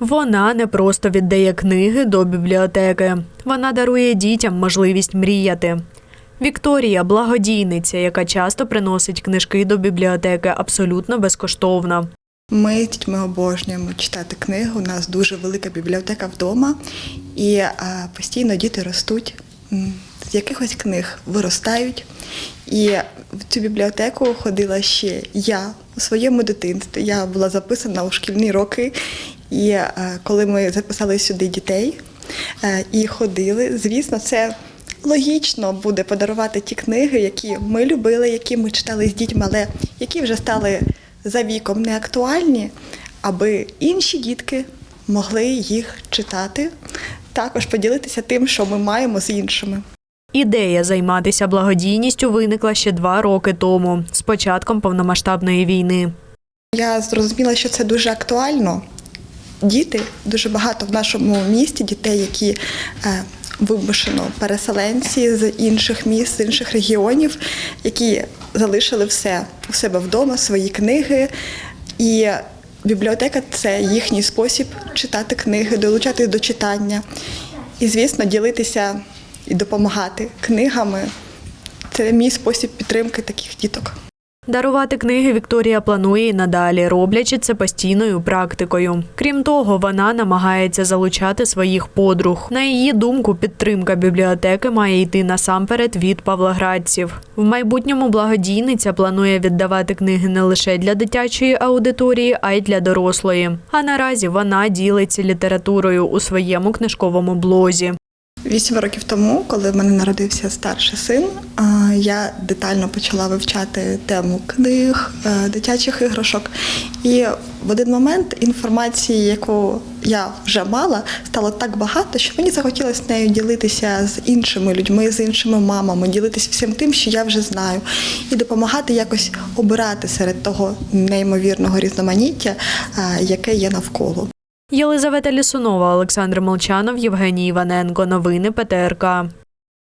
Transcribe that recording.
Вона не просто віддає книги до бібліотеки. Вона дарує дітям можливість мріяти. Вікторія благодійниця, яка часто приносить книжки до бібліотеки абсолютно безкоштовно. Ми дітьми обожнюємо читати книги. У нас дуже велика бібліотека вдома, і постійно діти ростуть з якихось книг, виростають. І в цю бібліотеку ходила ще я у своєму дитинстві. Я була записана у шкільні роки. І е, коли ми записали сюди дітей е, і ходили, звісно, це логічно буде подарувати ті книги, які ми любили, які ми читали з дітьми, але які вже стали за віком не актуальні, аби інші дітки могли їх читати, також поділитися тим, що ми маємо з іншими. Ідея займатися благодійністю виникла ще два роки тому, з початком повномасштабної війни. Я зрозуміла, що це дуже актуально. Діти дуже багато в нашому місті дітей, які е, вимушено переселенці з інших міст, з інших регіонів, які залишили все у себе вдома, свої книги. І бібліотека це їхній спосіб читати книги, долучатись до читання. І, звісно, ділитися і допомагати книгами. Це мій спосіб підтримки таких діток. Дарувати книги Вікторія планує і надалі, роблячи це постійною практикою. Крім того, вона намагається залучати своїх подруг. На її думку, підтримка бібліотеки має йти насамперед від павлоградців. В майбутньому благодійниця планує віддавати книги не лише для дитячої аудиторії, а й для дорослої. А наразі вона ділиться літературою у своєму книжковому блозі. Вісім років тому, коли в мене народився старший син, я детально почала вивчати тему книг, е, дитячих іграшок. І в один момент інформації, яку я вже мала, стало так багато, що мені захотілося нею ділитися з іншими людьми, з іншими мамами, ділитися всім тим, що я вже знаю, і допомагати якось обирати серед того неймовірного різноманіття, е, яке є навколо. Єлизавета Лісунова, Олександр Молчанов, Євгеній Іваненко. Новини ПТРК.